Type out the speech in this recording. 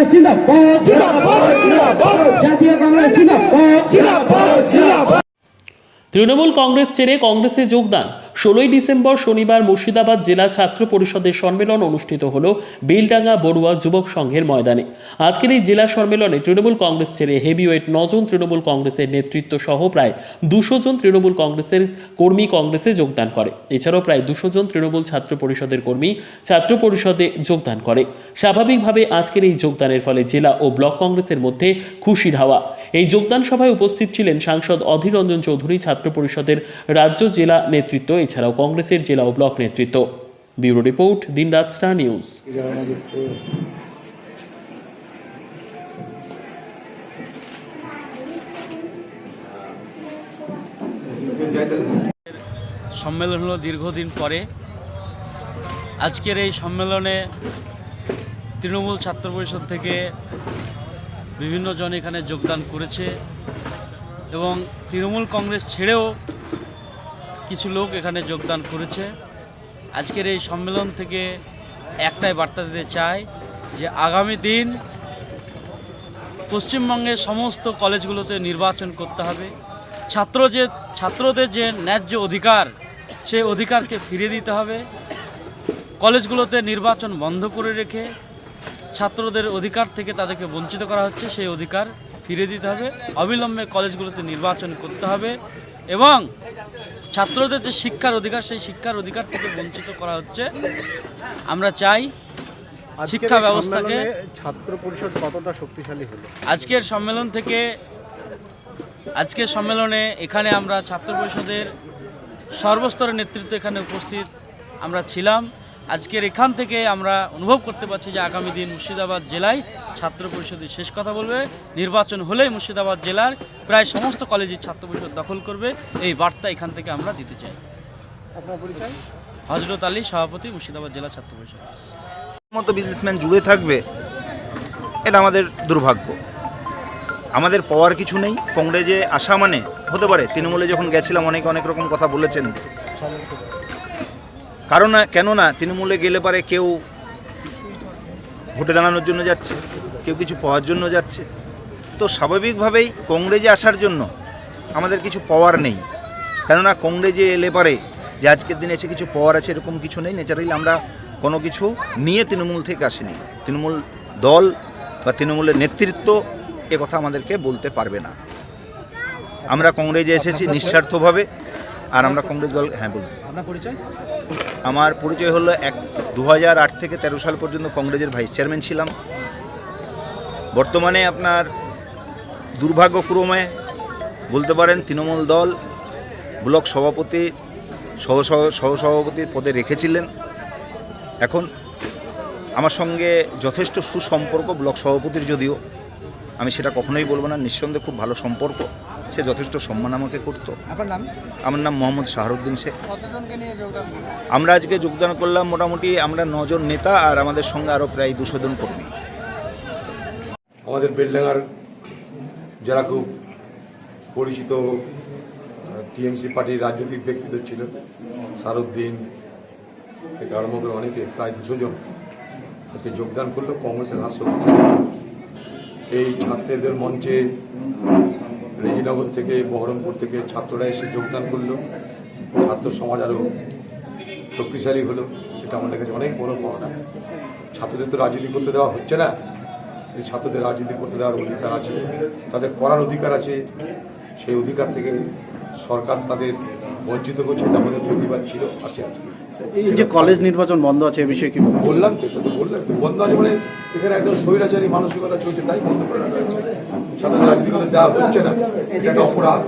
কংগ্রেস জিন্দাবাদ। জিন্দাবাদ জিন্দাবাদ। জাতীয় কংগ্রেস জিন্দাবাদ। জিন্দাবাদ। তৃণমূল কংগ্রেস ছেড়ে কংগ্রেসে যোগদান। ষোলোই ডিসেম্বর শনিবার মুর্শিদাবাদ জেলা ছাত্র পরিষদের সম্মেলন অনুষ্ঠিত হল বেলডাঙ্গা বড়ুয়া যুবক সংঘের ময়দানে। আজকের এই জেলা সম্মেলনে তৃণমূল কংগ্রেস ছেড়ে হেভিওয়েট নজন তৃণমূল কংগ্রেসের নেতৃত্ব সহ প্রায় দুশো জন তৃণমূল কংগ্রেসের কর্মী কংগ্রেসে যোগদান করে। এছাড়াও প্রায় দুশো জন তৃণমূল ছাত্র পরিষদের কর্মী ছাত্র পরিষদে যোগদান করে। স্বাভাবিকভাবে আজকের এই যোগদানের ফলে জেলা ও ব্লক কংগ্রেসের মধ্যে খুশির হাওয়া। এই যোগদান সভায় উপস্থিত ছিলেন সাংসদ অধীর রঞ্জন চৌধুরী, ছাত্র পরিষদের রাজ্য জেলা নেতৃত্ব, এছাড়াও কংগ্রেসের জেলা ও ব্লক নেতৃত্ব। Bureau report, Dinraat star news. সম্মেলন হলো দীর্ঘদিন পরে। আজকের এই সম্মেলনে তৃণমূল ছাত্র পরিষদ থেকে বিভিন্ন জন এখানে যোগদান করেছে এবং তৃণমূল কংগ্রেস ছেড়েও কিছু লোক এখানে যোগদান করেছে। আজকের এই সম্মেলন থেকে একটাই বার্তা দিতে চাই যে আগামী দিন পশ্চিমবঙ্গের সমস্ত কলেজগুলোতে নির্বাচন করতে হবে। ছাত্র যে, ছাত্রদের যে ন্যায্য অধিকার, সেই অধিকারকে ফিরিয়ে দিতে হবে। কলেজগুলোতে নির্বাচন বন্ধ করে রেখে ছাত্রদের অধিকার থেকে তাদেরকে বঞ্চিত করা হচ্ছে সেই অধিকার ফিরিয়ে দিতে হবে। অবিলম্বে কলেজগুলোতে নির্বাচন করতে হবে এবং ছাত্রদের যে শিক্ষার অধিকার সেই শিক্ষার অধিকার থেকে বঞ্চিত করা হচ্ছে। আমরা চাই শিক্ষা ব্যবস্থাকে- ছাত্র পরিষদ কতটা শক্তিশালী হলো? আজকের সম্মেলন থেকে আজকের সম্মেলনে এখানে আমরা ছাত্র পরিষদের সর্বস্তরের নেতৃত্ব এখানে উপস্থিত আমরা ছিলাম। আজকের এখান থেকে আমরা অনুভব করতে পারছি যে আগামী দিন মুর্শিদাবাদ জেলায় ছাত্র পরিষদের শেষ কথা বলবে। নির্বাচন হলেই মুর্শিদাবাদ জেলার প্রায় সমস্ত কলেজের ছাত্র পরিষদ দখল করবে। এই বার্তা এখান থেকে আমরা দিতে চাই। আপনার পরিচয়? হজরত আলী সভাপতি মুর্শিদাবাদ জেলা ছাত্র পরিষদ। মতো বিজনেসম্যান জুড়ে থাকবে এটা আমাদের দুর্ভাগ্য। আমাদের পাওয়ার কিছু নেই কংগ্রেসে আসা মানে হতে পারে। তৃণমূলে যখন গেছিলাম অনেকে অনেক রকম কথা বলেছেন। কারণ না কেন না তৃণমূলে গেলে পারে কেউ ভোটে দাঁড়ানোর জন্য যাচ্ছে কেউ কিছু পাওয়ার জন্য যাচ্ছে। তো স্বাভাবিকভাবেই কংগ্রেসে আসার জন্য আমাদের কিছু পাওয়ার নেই। কেননা কংগ্রেসে এলে পারে যে আজকের দিনে এসে কিছু পাওয়ার আছে এরকম কিছু নেই। ন্যাচারালি আমরা কোনো কিছু নিয়ে তৃণমূল থেকে আসিনি। তৃণমূল দল বা তৃণমূলের নেতৃত্ব এ কথা আমাদেরকে বলতে পারবে না। আমরা কংগ্রেসে এসেছি নিঃস্বার্থভাবে। আর আমরা কংগ্রেস দল হ্যাঁ বলুন। আপনার পরিচয়? আমার পরিচয় হলো এক দু আট থেকে তেরো সাল পর্যন্ত কংগ্রেসের ভাইস চেয়ারম্যান ছিলাম। বর্তমানে আপনার দুর্ভাগ্যক্রমে বলতে পারেন তৃণমূল দল ব্লক সভাপতি সহ সহ- সহসভাপতির পদে রেখেছিলেন। এখন আমার সঙ্গে যথেষ্ট সুসম্পর্ক ব্লক সভাপতির যদিও আমি সেটা কখনোই বলব না নিঃসন্দেহে খুব ভালো সম্পর্ক। সে যথেষ্ট সম্মান আমাকে করতো। আপনার নাম? আমার নাম মোহাম্মদ শাহরুদ্দিন শেখ। যোগদান আমরা আজকে যোগদান করলাম মোটামুটি আমরা নজন নেতা আর আমাদের সঙ্গে আরও প্রায় দুশো জন কর্মী। আমাদের বেলডাঙ্গার যারা খুব পরিচিত টিএমসি পার্টির রাজনৈতিক ব্যক্তিত্ব ছিল থেকে আরম্ভ করে অনেকে প্রায় দুশো জন আজকে যোগদান করল কংগ্রেসের হলো। এই ছাত্রদের মঞ্চে রেজিনগর থেকে, বহরমপুর থেকে ছাত্ররা এসে যোগদান করল। ছাত্র সমাজ আরও শক্তিশালী হলো। এটা আমাদের কাছে অনেক বড় পাওনা ছাত্রদের তো রাজনীতি করতে দেওয়া হচ্ছে না। এই ছাত্রদের রাজনীতি করতে দেওয়ার অধিকার আছে। তাদের করার অধিকার আছে। সেই অধিকার থেকে সরকার তাদের বঞ্চিত করছে। এটা আমাদের প্রতিবাদ ছিল, আছে আজকে। এই যে কলেজ নির্বাচন বন্ধ আছে, এ বিষয়ে কি বললাম তো তো বন্ধ আছে মানে এখানে একদম স্বৈরাচারী মানসিকতা চলছে, তাই বন্ধ করে রাখা হয়েছে ছাত্রদের রাজনীতি দেওয়া হচ্ছে না, এটা অপরাধ।